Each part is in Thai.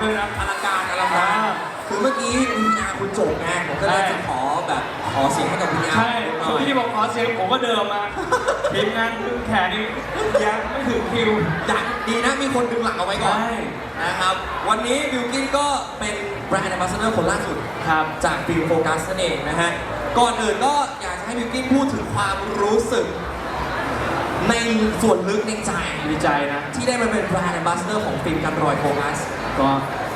ขึ้นนะอลังการอลังการอ่าคือเมื่อกี้คุณอาคุณโจกไงผมก็เลยใช่จะขอแบบขอเสียงให้กับคุณอาใช่หคน่นอยที่บอกขอเสียงผมก็เดินมาทีมงานดึงแขนนี่ยังไม่ถึงคิวอยากดีนะมีคนดึงหลังเอาไว้ก่อนใช่นะครับ วันนี้บิวกินก็เป็นแบรนด์ a m b a s s a d o r คนล่าสุดครับจากฟิล์มโฟกัสนั่นเองนะฮะก่อนอื่นก็อยากจะให้บิวกินพูดถึงความรู้สึก ในส่วนลึกในใจ ดีใจนะ ที่ได้มาเป็นแบรนด์ a m b a s s a d o r ของฟิล์มกันรอยโฟกัส ก็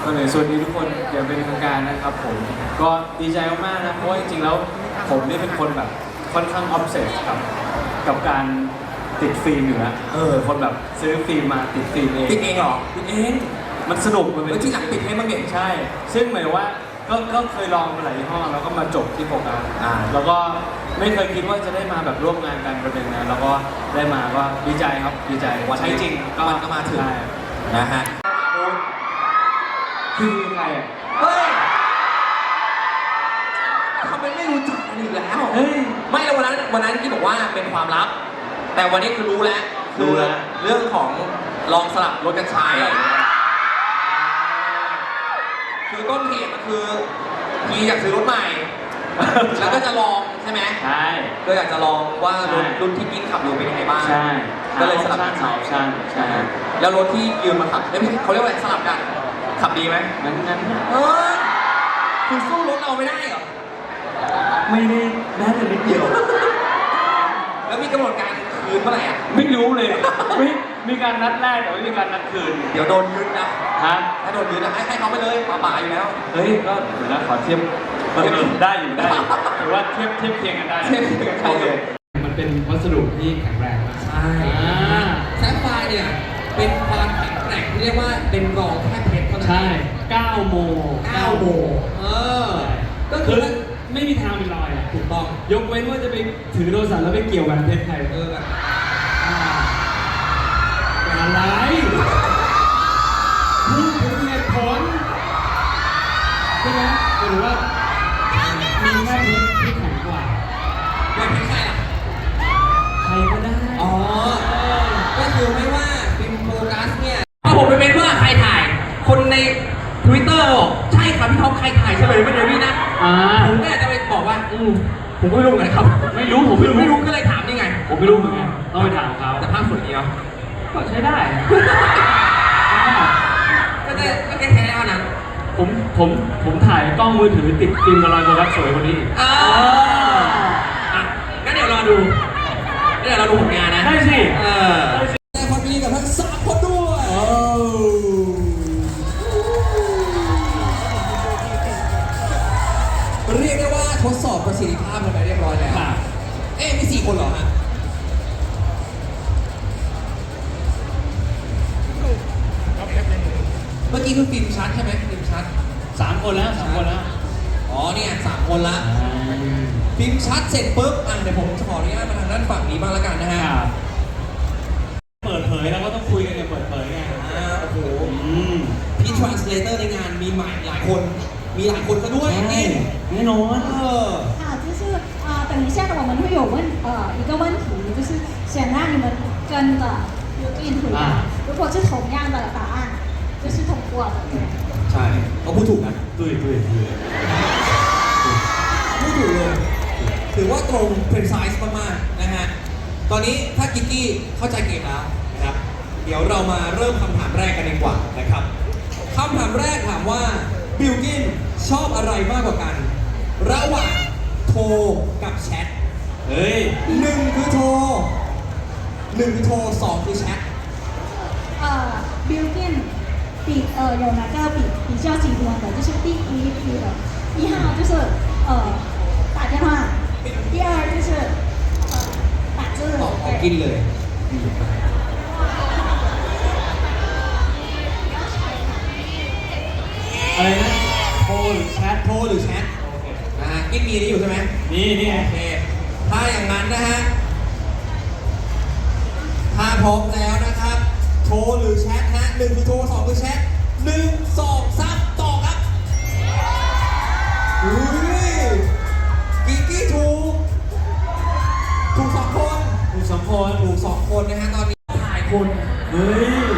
ก็เลยสวัสดีทุกคนอย่างเป็นทางการนะครับผม ก็ดีใจมากๆนะเพราะว่าจริงๆแล้วผมนี่เป็นคนแบบค่อนข้างออฟเซสกับกับการติดฟิล์มอยู่แล้วเออ คนแบบซื้อฟิล์มมาติดฟิล์มเองติดเองเหรอติดเองมันสนุกมันเป็นแล้วที่หลังปิดให้บ้างเด็ก ใช่ ซึ่งหมายว่าก็ก็เคยลองมาหลายยี่ห้อแล้วก็มาจบที่โฟกัสอ่า แล้วก็ ไม่เคยคิดว่าจะได้มาแบบร่วมงานกันประเด็นนะแล้วก็ได้มาก็ดีใจครับดีใจวันนี้ใช้จริงมันก็มาถึง ใช่นะฮะ คือใครอะเฮ้ยทำไมไม่รู้จักกันอีกแล้ว เฮ้ย ไม่แล้ววันนั้นวันนั้นที่บอกว่าเป็นความลับ แต่วันนี้คือรู้แล้วรู้แล้วเรื่องของลองสลับรถกันใช้คือต้นเหตุมันคือพีอยากซื้อรถใหม่ แล้วก็จะลอง ใช่ไหมใช่ก็อยากจะลองว่ารถใช่รุ่นที่กินขับอยู่เป็นยังไงบ้าง ใช่ก็เลยสลับกันใช่ใช่ใช่แล้วรถที่ยืมมาขับเอ้ยไม่ใช่เขาเรียกว่าอะไรสลับกัน ขับดีไหมงั้นงั้นเออคือสู้รถเราไม่ได้เหรอไม่ได้แม้แต่นิดเดียว แล้วมีกำหนดการ คืนเมื่อไหร่อะ ไม่รู้เลยไม่มีการนัดแรกแต่ไม่มีการนัดคืนเดี๋ยวโดนยึดนะ ฮะถ้าโดนยึดนะให้ให้เขาไปเลยป่าป่าอยู่แล้ว เฮ้ยก็เดี๋ยวนะขอเทียบเออได้อยู่ได้อยู่ถือว่าเทียบเทียบเคียงกันได้เทียบเคียงกันได้ โอเคมันเป็นวัสดุที่แข็งแรงมากใช่อ่าแซฟไฟร์เนี่ยเป็นความแข็งแกร่งที่เรียกว่าเป็นรองแค่เพชรเท่านั้นใช่9โม9โมงเออ ก็ก็คืคืออ ไม่มีทางเป็นรอยอะถูกต้อง ยกเว้นว่าจะไปถือโทรศัพท์แล้วไปเกี่ยวแหวนเพชรใครเออแบบอะไรพูดถึงเหตุผลใช่ไหมหรือว่ามีแค่เพชรที่แข็งกว่าแหวนเพชรใคร บอกว่าอืมผมก็ไม่รู้เหมือนกันครับ ไม่รู้ผมไม่รู้ไม่รู้ก็เลยถามนี่ไง ผมไม่รู้เหมือนกันต้องไปถามเขาแต่ภาพสวยดีเนาะก็ใช้ได้ ก็จะก็แค่แค่เท่านั้นผมผมผมถ่ายกล้องมือถือติดฟิล์มกำลังโฟกัสสวยกว่านี้อีกอ่าอะงั้นเดี๋ยวรอดูเดี๋ยวเราดูผลงานนะ ได้สิ เออ มื่อกี้คือฟิล์มชัดใช่ไหมฟิล์มชัด สามคนแล้วสามคนแล้ว อ๋อเนี่ยสามคนละ ฟิล์มชัดเสร็จปุ๊บ อ่ะเดี๋ยวผมขออนุญาตมาทางด้านฝั่งนี้บ้างแล้วกันนะฮะ ครับเปิดเผยแล้วก็ต้องคุยกันอย่างเปิดเผยไง อ่าโอ้โห อืม พี่ทรานสเลเตอร์ในงานมีใหม่หลายคน มีหลายคนก็ด้วย ใช่ นี่ แน่นอน เออ 啊，就是啊、等一下呢，我们会有问呃一个问题，就是想让你们跟的有对回答，如果是同样的答案，就是通 ขั้ใช่เขาพูดถูกนะตุ้ยตุ้ยตุ้ยพูดถูกเลยถือว่าตรง precise มากๆนะฮะ ตอนนี้ถ้ากิกกี้เข้าใจเกมแล้วนะครับ เดี๋ยวเรามาเริ่มคำถามแรกกันดีกว่านะครับคำถามแรกถามว่าบิลกินชอบอะไรมากกว่ากัน ระหว่างโทรกับแชทเฮ้ยหนึ่งคือโทรหนึ่งคือโทรสองคือแชทเอ่อบิลกิน 比呃有哪个比比较喜欢的，就是第一批的，一号就是呃打电话，第二就是呃打字 ตอบของกิน 对。 เลย อะไรนะโทรหรือแชท โทรหรือแชทอ่ากินมีอันนี้อยู่ใช่ไหม นี่นี่ไง โอเค ถ้าอย่างนั้นนะฮะ ถ้าพร้อมแล้วนะครับ โทร หรือแชทนะหนึ่งคือโทรสองคือแชทหนึ่งสองสามต่อครับอุ้ยกิกกี้ถูกถูกสองคนถูกสองคนถูกสองคนนะฮะตอนนี้ถ่ายคนเฮ้ย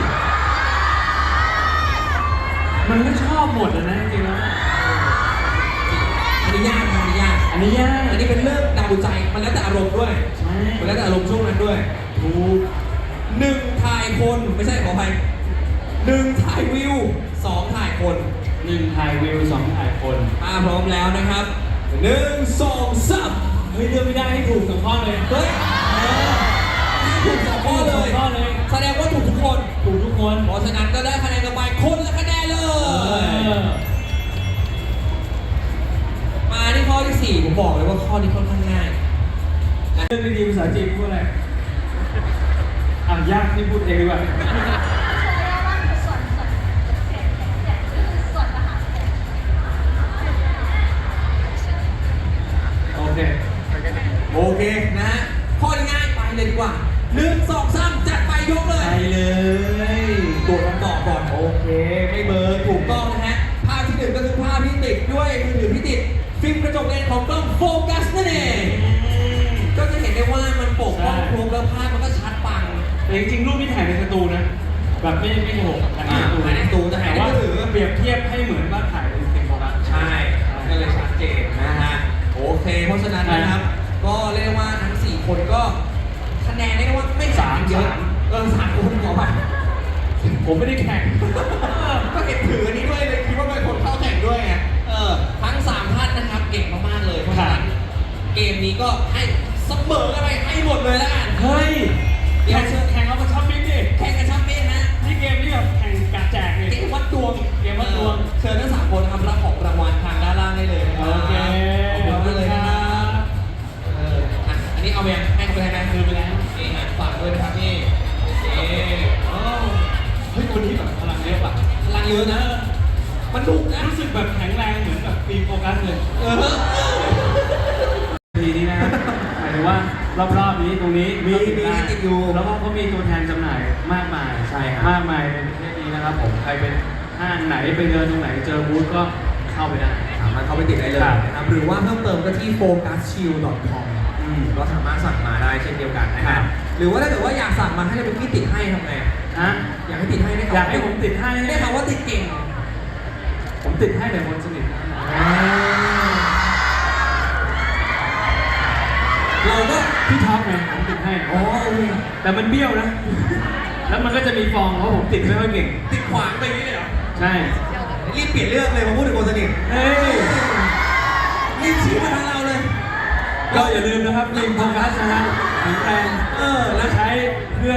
มันไม่ชอบหมดเลยนะจริงๆแล้วอันนี้ยากอันนี้ยากอันนี้ากอันนี้เป็นเรื่องเดาใจมันแล้วแต่อารมณ์ด้วยมันแล้วแต่อารมณ์ช่วง ไม่ใช่ขออภัยหนึ่งถ่ายวิวสองถ่ายคนหนึ่งถ่ายวิวสองถ่ายคนถ้าพร้อมแล้วนะครับหนึ่งสองสามเฮ้ยเลือกไม่ได้ให้ถูกสองข้อเลยเฮ้ยถูกสองข้อเลยถูกสองข้อเลย แสดงว่าถูกทุกคน ถูกทุกคนเพราะฉะนั้นก็ได้คะแนนกันไปคนละคะแนนเลเอย อมาที่ข้อที่สี่ผมบอกเลยว่าข้อนี้ค่อนข้างง่าย เรื่องดีๆภาษาจีนพูดอะไร อ่ยากที่พูดเองดีกว่าโอเค โอเคนะฮะข้อยง่ายไปเลยดีกว่าหนึ่งสองสามจัดไปยกเลยไปเลยตรวจคำตอบก่อนโอเค ไม่เบอร์ถูกต้องนะฮะภาพที่หนึ่งก็คือภาพที่ติดด้วยมือถือพ์ติดฟิล์มกระจกเลนส์ของกล้องโฟกัส แต่จริงๆรูปที่ถ่ายในสตูนะ แบบไม่ไม่โกหกถ่ายในสตูอ่าถ่ายในสตูแต่ถ่ายในว่ามือถือ เปรียบเทียบให้เหมือนว่าถ่ายในเป็นโฟกัสใช่ก็เลยชัดเจนนะฮะโอเค เพราะฉะนั้นนะครับ ก็เรียกได้ว่าทั้ง4คนก็คะแนนเรียกได้ว่าไม่ห่างกันเยอะเออสามคนขอไปผมไม่ได้แข่งก็เห็นถืออันนี้ด้วยเลยคิดว่าเป็นคนเข้าแข่งด้วยไงเออทั้ง3ท่านนะครับเก่งมากๆเลยเพราะฉะนั้นเกมนี้ก็ให้เสมอกันไปให้หมดเลยแล้วกันเฮ้ย คนที่แบบพลังเยอะว่ะพลังเยอะนะ มันดุนะรู้สึกแบบแข็งแรงเหมือนแบบฟิล์มโฟกัสเลยเออทีนี้นะหมายถึงว่ารอบๆนี้ตรงนี้มีก็ติดมีได้ให้ติดอยู่แล้วก็เขามีตัวแทนจำหน่ายมากมายใช่ครับมากมายในประเทศนี้นะครับผมใครเป็นห้างไหนไปเดินตรงไหนเจอบูธก็เข้าไปได้สามารถเข้าไปติดได้เลยครับนะครับหรือว่าเพิ่มเติมก็ที่ focuschill.com อืมก็สามารถสั่งมาได้เช่นเดียวกันนะคครัรับบหรือว่าถ้าเกิดว่าอยากสั่งมาให้เราเป็นพี่ติดให้ทำไง ฮะอยากให้ติดให้ได้ข่วอยากให้ผมติดให้ได้ข่าวว่าติดเก่ง ผมติดให้แต่คนสนิทนะเราก็พี่ท็อปไงผมติดให้อ๋อโอเคแต่มันเบี้ยวนะ แล้วมันก็จะมีฟองเพราะผมติดไม่ค่อยเก่ง ติดขวางไปอย่างนี้เลยเหรอ ใช่ รีบเปลี่ยนเรื่องเลยมาพูดถึงคนสนิทเฮ้ยรีบชี้มาทางเราเลย ก็อย่าลืมนะครับลิงโฟกัสนะฮะแข็งแรงเออและนะใช้เพื่อ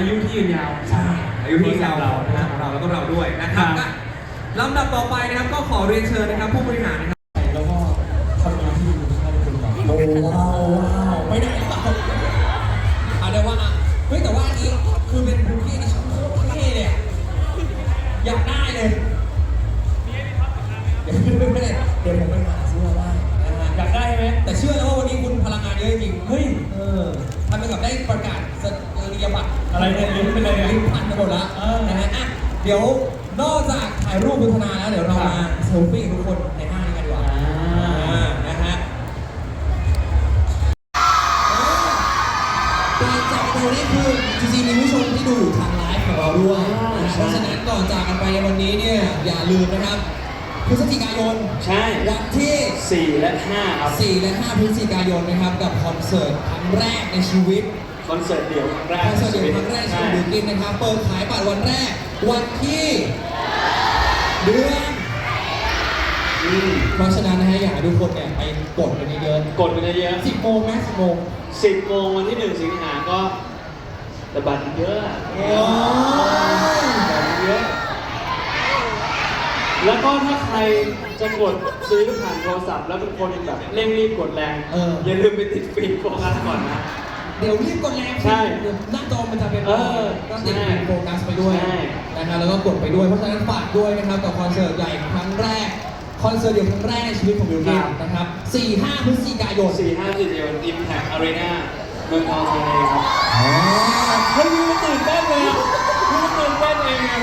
อายุที่ยืนยาว ใช่อายุที่เราเรานะของเราแล้วก็เราด้วยนะครับครับ อะลำดับต่อไปนะครับก็ขอเรียนเชิญนะครับผู้บริหารนะครับ แล้วก็ทำงานที่ดูให้คุณแบบโอ้ว้าวว้าวไม่ได้เปล่าเอ ถ่ายรูปพัฒนาแล้วเดี๋ยวเรามาเซลฟี่กับทุกคนในห้างนี้กันดีกว่าอ่านะฮะก่อนจากไปนี่คือจริงๆมีผู้ชมที่ดูอยู่ทางไลฟ์ของเราด้วยอ่าเพราะฉะนั้นก่อนจากกันไปในวันนี้เนี่ยอย่าลืมนะครับพฤศจิกายนใช่ วันที่สี่และห้าครับ 4 และ 5 พฤศจิกายนนะครับกับคอนเสิร์ตครั้งแรกในชีวิต คอนเสิร์ตเดี่ยวครั้งแรกคอนเสิร์ตเดี่ยวครั้งแรกในชีใช่วิตบิวกินนะครับเปิดขายบัตรวันแรกวันที่ เดือนอืมเพราะฉะนั้นนะฮะอยากให้ทุกคนเนี่ยไปกดกันเยอะกดไปเยอะๆสิบโมงไหมสิบโมงๆสิบโมงวันที่หนึ่งสิงหาก็แต่บัตรเยอะอะโอ้ยบัตรเยอะ แล้วก็ถ้าใครจะกดซื้อผ่านโทรศัพท์ แล้วเป็นคนแบบเร่งรีบกดแรง เออ อย่าลืมไปติดฟิล์มโฟกัสก่อนนะ เดี๋ยวรีบกดแรงใช่หน้าจอมันจะเป็นเออ ก็ติดใช่เป็นโฟกัสไปด้วย ใช่ นะครับแล้วก็กดไปด้วยเพราะฉะนั้นฝากด้วยนะครับกับคอนเสิร์ตใหญ่ครั้งแรกคอนเสิร์ตเดี่ยวครั้งแรกในชีวิตของบิวกิ้นนะครับ 4-5 พฤศจิกายน สี่ห้าสี่เดียวอิมแพคอารีนาเมืองทองธานีครับอ๋อเฮ้ยยูมันตื่นเต้นเลยอะยูมันตื่นเต้นเองอะ